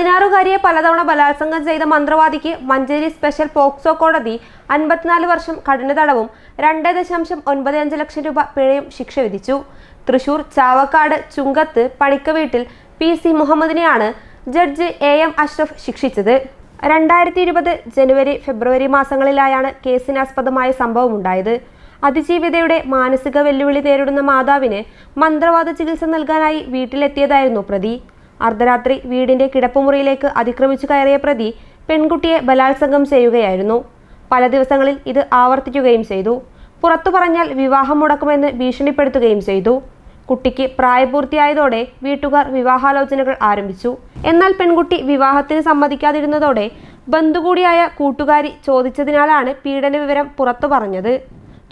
പതിനാറുകാരിയെ പലതവണ ബലാത്സംഗം ചെയ്ത മന്ത്രവാദിക്ക് മഞ്ചേരി സ്പെഷ്യൽ പോക്സോ കോടതി അൻപത്തിനാല് വർഷം കഠിന തടവും രണ്ട് ദശാംശം ഒൻപത് അഞ്ച് ലക്ഷം രൂപ പിഴയും ശിക്ഷ വിധിച്ചു. തൃശൂർ ചാവക്കാട് ചുങ്കത്ത് പണിക്ക വീട്ടിൽ പി സി മുഹമ്മദിനെയാണ് ജഡ്ജ് എ എം അഷ്റഫ് ശിക്ഷിച്ചത്. രണ്ടായിരത്തി ഇരുപത് ജനുവരി ഫെബ്രുവരി മാസങ്ങളിലായാണ് കേസിനാസ്പദമായ സംഭവമുണ്ടായത് അതിജീവിതയുടെ മാനസിക വെല്ലുവിളി നേരിടുന്ന മാതാവിന് മന്ത്രവാദ ചികിത്സ നൽകാനായി വീട്ടിലെത്തിയതായിരുന്നു പ്രതി. അർദ്ധരാത്രി വീടിന്റെ കിടപ്പുമുറിയിലേക്ക് അതിക്രമിച്ചു കയറിയ പ്രതി പെൺകുട്ടിയെ ബലാത്സംഗം ചെയ്യുകയായിരുന്നു. പല ദിവസങ്ങളിൽ ഇത് ആവർത്തിക്കുകയും ചെയ്തു. പുറത്തു പറഞ്ഞാൽ വിവാഹം മുടക്കുമെന്ന് ഭീഷണിപ്പെടുത്തുകയും ചെയ്തു. കുട്ടിക്ക് പ്രായപൂർത്തിയായതോടെ വീട്ടുകാർ വിവാഹാലോചനകൾ ആരംഭിച്ചു. എന്നാൽ പെൺകുട്ടി വിവാഹത്തിന് സമ്മതിക്കാതിരുന്നതോടെ ബന്ധുകൂടിയായ കൂട്ടുകാരി ചോദിച്ചതിനാലാണ് പീഡന വിവരം പുറത്തു പറഞ്ഞത്.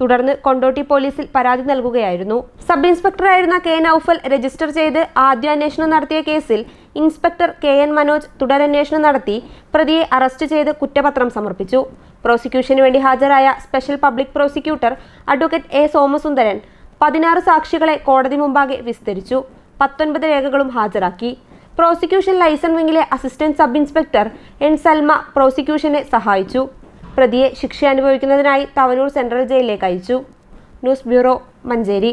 തുടർന്ന് കൊണ്ടോട്ടി പോലീസിൽ പരാതി നൽകുകയായിരുന്നു. സബ് ഇൻസ്പെക്ടറായിരുന്ന കെ നൌഫൽ രജിസ്റ്റർ ചെയ്ത് ആദ്യാന്വേഷണം നടത്തിയ കേസിൽ ഇൻസ്പെക്ടർ കെ എൻ മനോജ് തുടരന്വേഷണം നടത്തി പ്രതിയെ അറസ്റ്റ് ചെയ്ത് കുറ്റപത്രം സമർപ്പിച്ചു. പ്രോസിക്യൂഷന് വേണ്ടി ഹാജരായ special public prosecutor advocate A Somasundaran പതിനാറ് സാക്ഷികളെ കോടതി മുമ്പാകെ വിസ്തരിച്ചു. പത്തൊൻപത് രേഖകളും ഹാജരാക്കി. Prosecution liaison വിംഗിലെ assistant sub inspector N Salma പ്രോസിക്യൂഷനെ സഹായിച്ചു. പ്രതിയെ ശിക്ഷ അനുഭവിക്കുന്നതിനായി തവനൂർ സെൻട്രൽ ജയിലിലേക്ക് അയച്ചു. News bureau Manjeri.